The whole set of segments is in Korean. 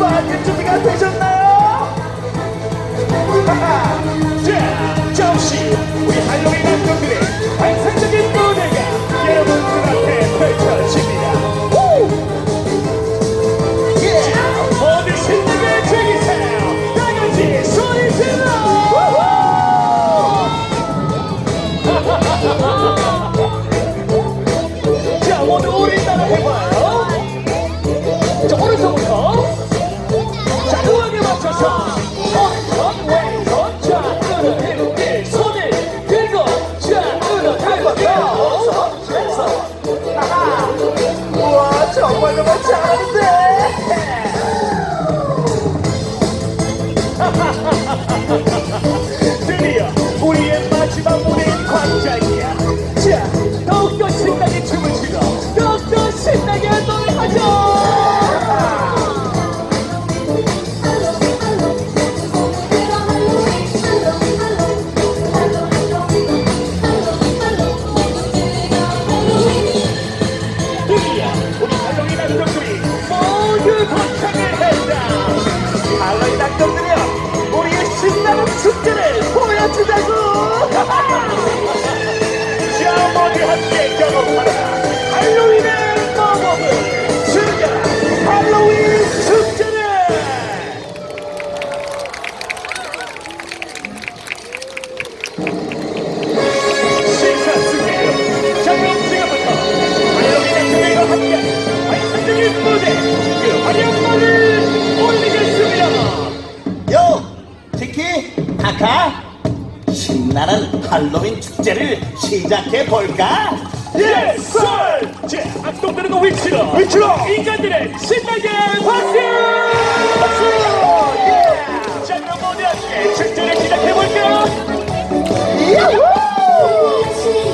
뭐 빠질 준비가 되셨나요? 축제를 보여주자고. 자 모두 함께 경험하라. 할로윈의 마법을 즐겨라. 할로윈 축제를. 시사스게요 자 그럼 지금부터 할로윈의 그대와 함께 환상적인 무대 그 화려함을 올리겠습니다 카카! 신나는 할로윈 축제를 시작해 볼까? 예스! 자, 악동들은 위치로! 위치로! 인간들의 신나게 박수! 박수! 예! 자, 그럼 모두 함께 축제를 시작해 볼까? 시작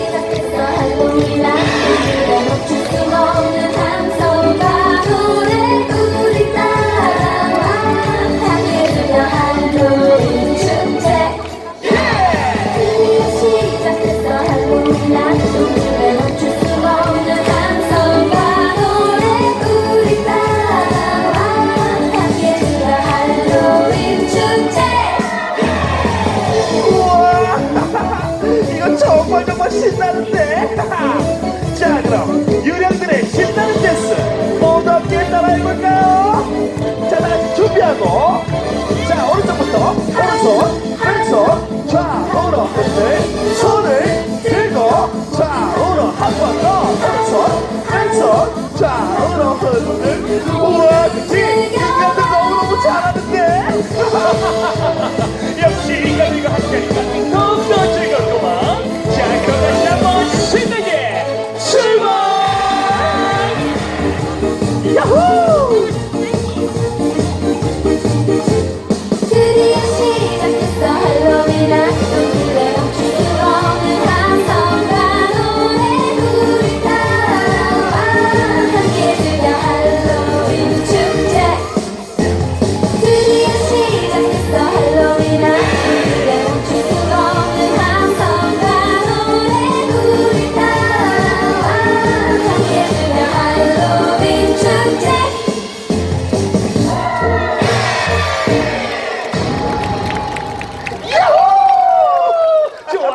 좌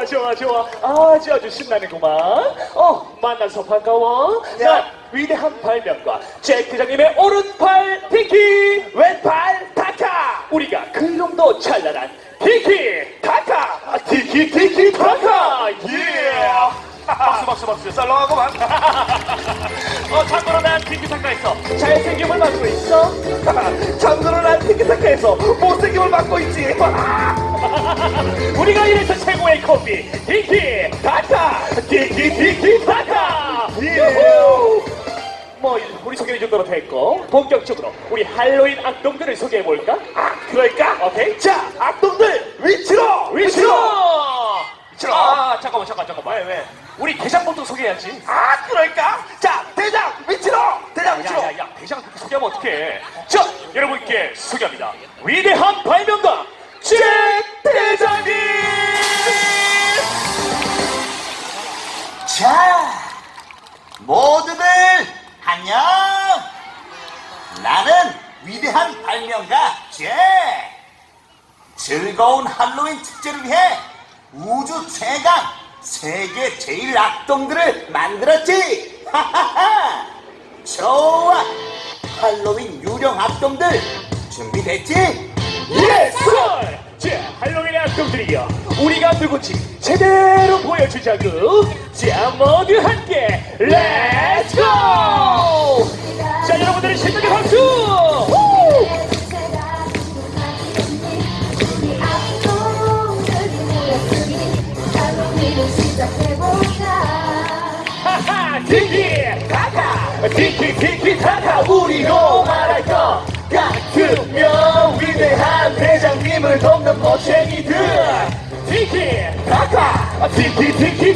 좋아 좋아 좋아. 아주 아주 신나는구만. 어 만나서 반가워. 난 위대한 발명가. 잭 대장님의 오른팔 티키. 왼팔 타카. 우리가 근lum도 찬란한 티키 타카. 아, 티키 티키 타카. 예. 박수 박수 박수. 썰렁하고만 어 참고로 난 티키타카에서 잘생김을 맡고 있어 참고로 난 티키타카에서 못생김을 맡고 있지 우리가 이래서 최고의 커피 티키 타카 티키 티키 타카 유후! 뭐 우리 소개는 이 정도로 됐고 본격적으로 우리 할로윈 악동들을 소개해 볼까? 아 그럴까? 오케이 자 악동들 위치로 위치로 아 잠깐만 잠깐 잠깐만 왜 왜? 우리 대장부터 소개해야지 아 그럴까? 자 대장 위치로 대장 위치로 야야야 대장 그렇게 소개하면 어떡해 자 여러분께 소개합니다 위대한 발명가 잭 대장님 자, 모두들 안녕! 나는 위대한 발명가 잭! 즐거운 할로윈 축제를 위해 우주 최강 세계 제일 악동들을 만들었지. 하하하. 좋아. 할로윈 유령 악동들 준비됐지? 예스! 자, 할로윈의 악동들이여 우리가 누군지 제대로 보여주자고 자, 모두 함께 렛츠고! 자, 여러분들의 신나게 박수! 티키 티키 타카 우리로 말할 것 같으면 위대한 대장님을 돕는 멋쟁이들 티키 타카 티키 티키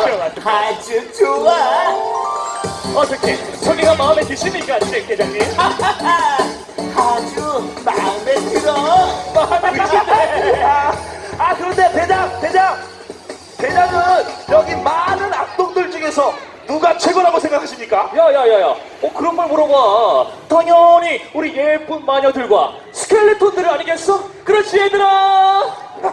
아주 좋아. 어떻게 소리가 마음에 드십니까 잭 대장님 아주 마음에 들어. 마음에 드시네 아 그런데 대장 대장 대장은 여기 많은 악동들 중에서 누가 최고라고 생각하십니까? 야야야야 어 그런 걸 물어봐 당연히 우리 예쁜 마녀들과 스켈레톤들 아니겠어? 그렇지 얘들아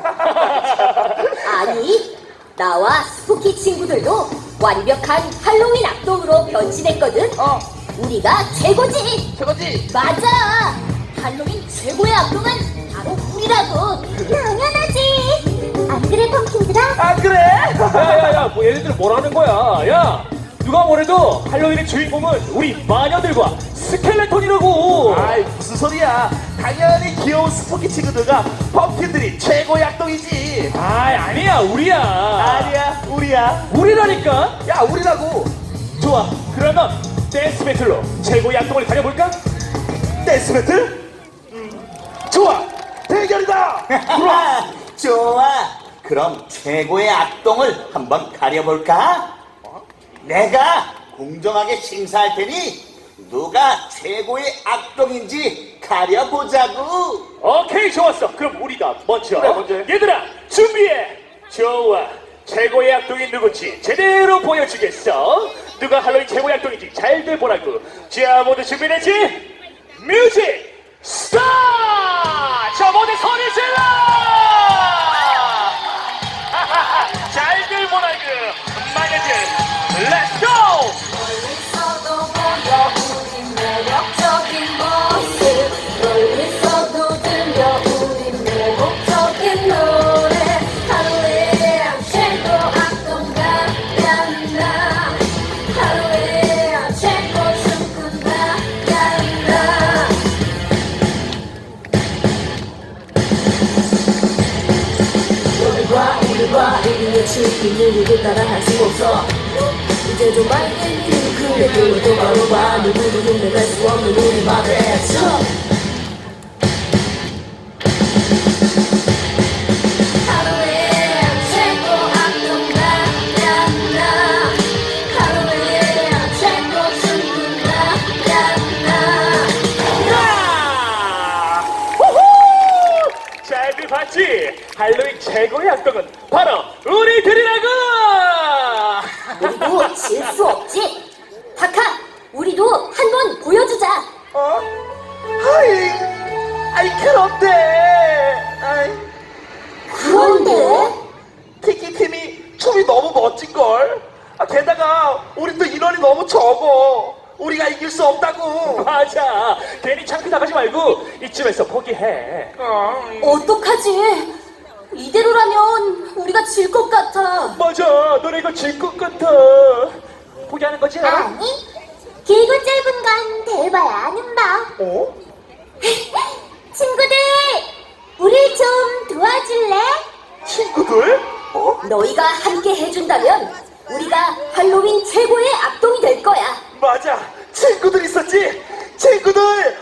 아니, 나와 스푸키 친구들도 완벽한 할로윈 악동으로 변신했거든. 어 우리가 최고지. 최고지. 맞아. 할로윈 최고의 악동은 바로 우리라고. 당연하지. 안 그래, 펌킨들아? 아 그래? 야야야 뭐 얘네들 뭐라는 거야 야 누가 뭐래도 할로윈의 주인공은 우리 마녀들과 스켈레톤이라고 아이 무슨 소리야? 당연히 귀여운 스포키 친구들과 펌킨들이 최고의 악동이지. 아이 아니야 우리야 아니야 우리야. 우리라니까 야 우리라고. 좋아 그러면 댄스 배틀로 최고의 악동을 가려볼까? 댄스 배틀? 음, 좋아 대결이다. 좋아. 그럼 최고의 악동을 한번 가려볼까? 내가 공정하게 심사할 테니 누가 최고의 악동인지 가려보자고. 오케이 좋았어 그럼 우리가 먼저 그래, 먼저 해. 얘들아 준비해 좋아 최고의 악동이 누군지 제대로 보여주겠어 누가 할로윈 최고의 악동인지 잘들 보라고 자 모두 준비됐지? 뮤직 스타트 자 모두 소리 질러 춤이 누구도 따라할 수 없어 이제 좀 밝게 그래 그래도 바로 봐 누구도 흉내낼 수 없는 우리! 우후! 잘들 봤지? 할로윈 최고의 악동은 바로 우리들이라고! 우리도 질 수 없지. 타카, 우리도 한 번 보여주자. 어? 아이 아이 그런데 아이 그런데 티키 팀이 춤이 너무 멋진 걸. 아, 게다가 우리 또 인원이 너무 적어. 우리가 이길 수 없다고. 맞아. 괜히 창피 나가지 말고 이쯤에서 포기해. 어. 어떡하지? 질 것 같아. 맞아 너네 이거 질것 같아 포기하는 거지? 아니 길고 짧은 건 대봐야 아는 법 어? 친구들 우리 좀 도와줄래? 친구들? 어? 너희가 함께 해준다면 우리가 할로윈 최고의 악동이 될 거야. 맞아 친구들 있었지 친구들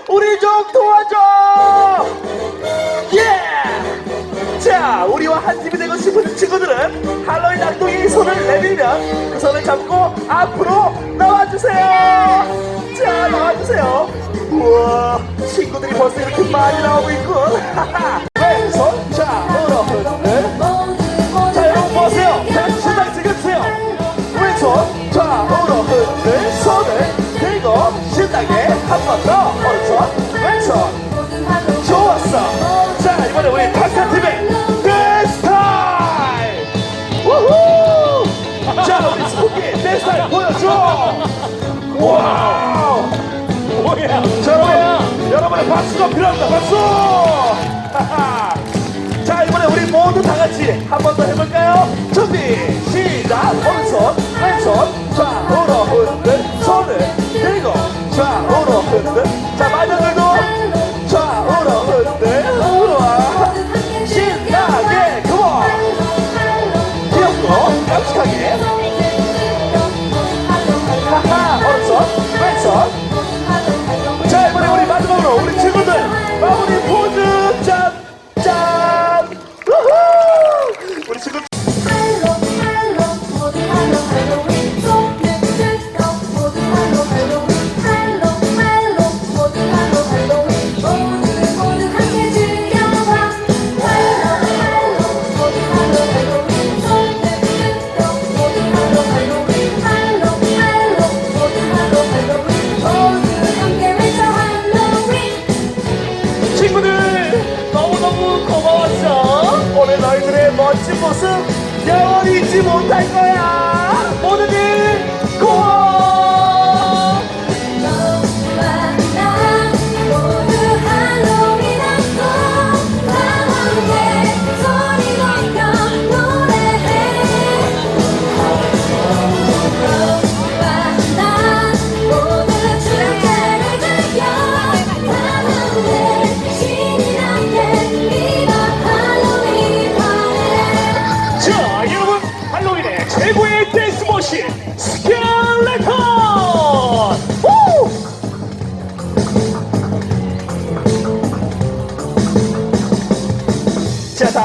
우리 좀 도와줘 한 팀이 되고 싶은 친구들은 할로윈 악동이 손을 내밀면 그 손을 잡고 앞으로 나와주세요. 자 나와주세요. 우와 친구들이 벌써 이렇게 많이 나오고 있군. 왼손 좌우로 흔들 자 여러분 보세요? 펜션당 찍으세요. 왼손 좌우로 흔들 손을 들고 신나게 한 번 더 와우 뭐야 자 여러분 여러분의 박수가 필요합니다. 박수. 자 이번에 우리 모두 다 같이 한 번 더 해볼까요? 준비 시작! 오른손 왼손 좌우로 흔들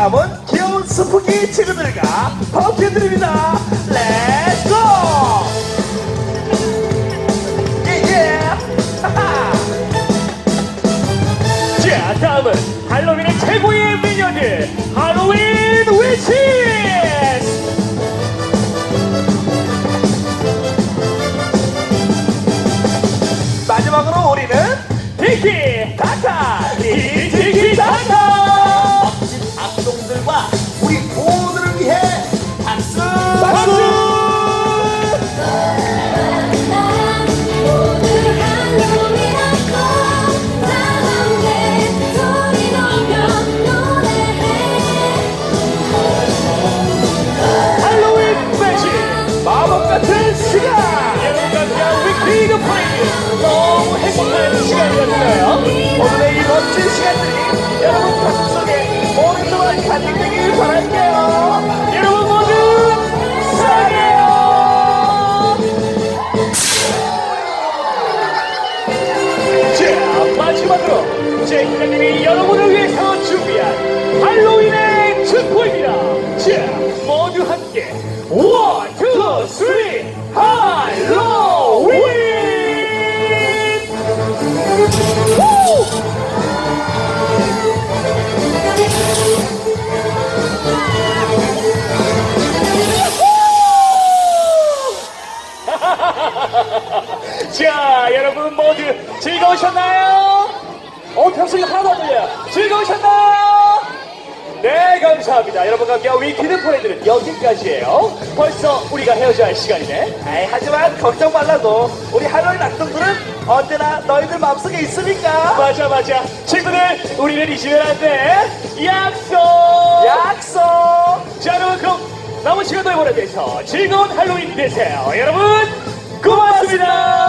다음은 귀여운 스푸기 친구들과 버킷드립니다. 렛츠고 자 다음은 할로윈의 최고의 미녀들 할로윈 위치스 마지막으로 우리는 티키 타타! 티키 타타 너무 행복한 시간이었어요. 오늘의 이 멋진 시간 함께 위키드 포레드는 여기까지예요. 벌써 우리가 헤어져야 할 시간이네. 에이, 하지만 걱정 말라고 우리 할로윈 악동들은 언제나 너희들 마음속에 있으니까 맞아, 맞아. 친구들, 우리는 잊으면 안 돼. 약속! 약속 자, 여러분, 그럼 보내면서 즐거운 할로윈 되세요. 여러분, 고맙습니다.